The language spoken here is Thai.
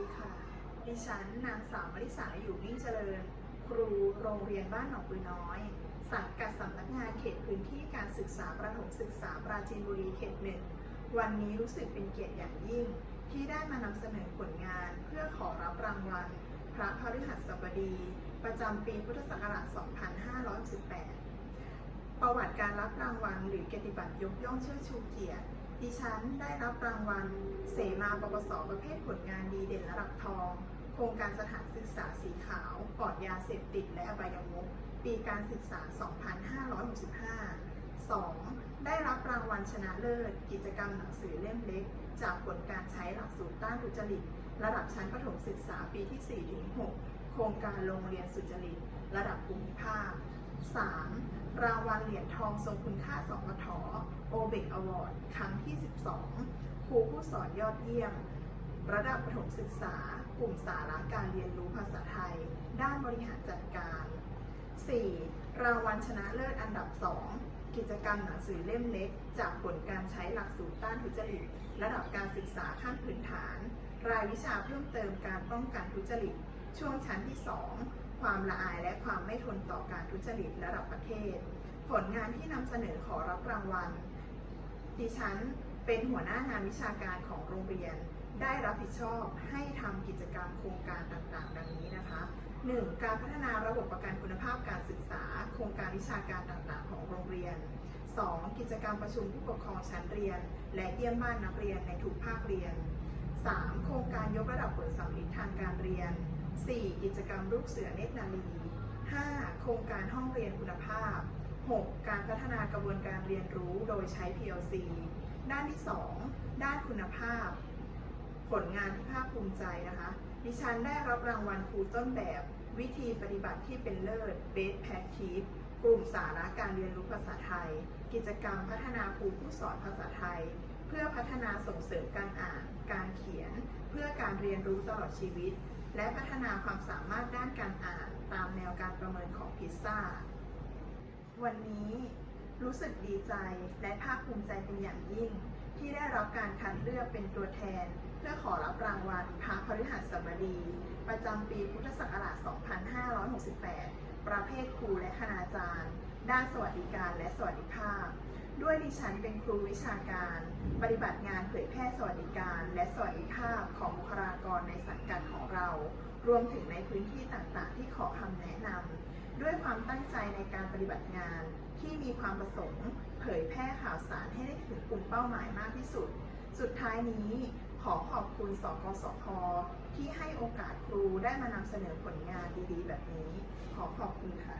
ดีค่ะ ดิฉันนางสาวมริสาอยู่นิ่งเจริญ ครูโรงเรียนบ้านหนองปือน้อย สังกัดสำนักงานเขตพื้นที่การศึกษาประถมศึกษาปราจีนบุรีเขตหนึ่ง วันนี้รู้สึกเป็นเกียรติอย่างยิ่ง ที่ได้มานำเสนอผลงาน เพื่อขอรับรางวัล พระพฤหัสบดี ประจำปีพุทธศักราช 2518 ประวัติการรับรางวัลหรือเกียรติบัตรยกย่องเชิดชูเกียรติ ดิฉันได้รับรางวัล เสมาปปสประเภทผลงานดีเด่นระดับทอง โครงการสถานศึกษาสีขาวปลอดยาเสพติดและอบายมุขปีการศึกษา 2565 2. ได้รับรางวัลชนะเลิศ กิจกรรมหนังสือเล่มเล็ก จากผลการใช้หลักสูตรต้านทุจริต ระดับชั้นประถมศึกษาปีที่ 4-6 โครงการโรงเรียนสุจริต ระดับภูมิภาค 3. รางวัลเหรียญทองทรงคุณค่าสปทโอเบกอวอร์ดครั้งที่ 12 ครูผู้สอนยอดเยี่ยม ระดับประถมศึกษา กลุ่มสาระการเรียนรู้ภาษาไทย ด้านบริหารจัดการ 4. รางวัลชนะเลิศอันดับ 2 กิจกรรมหนังสือเล่มเล็ก จากผลการใช้หลักสูตรต้านทุจริต ระดับการศึกษาขั้นพื้นฐาน รายวิชาเพิ่มเติมการป้องกันทุจริต ช่วงชั้นที่ 2 ความละอายและความไม่ทนต่อการทุจริตระดับประเทศ ผลงานที่นำเสนอขอรับรางวัล ดิฉันเป็นหัวหน้างานวิชาการของโรงเรียน ได้รับผิดชอบให้ทำกิจกรรมโครงการต่างๆ ดังนี้นะคะ 1. การพัฒนาระบบประกันคุณภาพการศึกษา โครงการวิชาการต่างๆ ของโรงเรียน 2. กิจกรรมประชุมผู้ปกครองชั้นเรียน และเยี่ยมบ้านนักเรียนในทุกภาคเรียน 3. โครงการยกระดับผลสำลิดทางการเรียน 4. กิจกรรมลูกเสือเนตรนารี 5. โครงการห้องเรียนคุณภาพ 6. การพัฒนากระบวนการเรียนรู้โดยใช้ PLC ด้านที่ 2 ด้านคุณภาพ ผลงานที่ภาคภูมิใจนะคะ ดิฉันได้รับรางวัลครูต้นแบบ วิธีปฏิบัติที่เป็นเลิศ Best Practice กลุ่มสาระการเรียนรู้ภาษาไทย กิจกรรมพัฒนาครูผู้สอนภาษาไทย เพื่อพัฒนาส่งเสริมการอ่าน การเขียน เพื่อการเรียนรู้ตลอดชีวิต และพัฒนาความสามารถด้านการอ่านตามแนวการประเมินของพิซซ่า วันนี้รู้สึกดีใจและภาคภูมิใจเป็นอย่างยิ่ง ที่ได้รับการคัดเลือกเป็นตัวแทน เพื่อขอรับรางวัลพระพฤหัสบดี ประจำปีพุทธศักราช 2568 ประเภทครูและคณาจารย์ ด้านสวัสดิการและสวัสดิภาพ ด้วยดิฉันเป็นครูวิชาการ ปฏิบัติงานเผยแพร่สวัสดิการและสวัส รวมถึงในพื้นที่ต่างๆ ที่ขอคำแนะนำด้วยความตั้งใจในการปฏิบัติงานที่มีความประสงค์เผยแพร่ข่าวสารให้ได้ถึงกลุ่มเป้าหมายมากที่สุด สุดท้ายนี้ขอขอบคุณสกสคที่ให้โอกาสครูได้มานำเสนอผลงานดีๆ แบบนี้ ขอขอบคุณค่ะ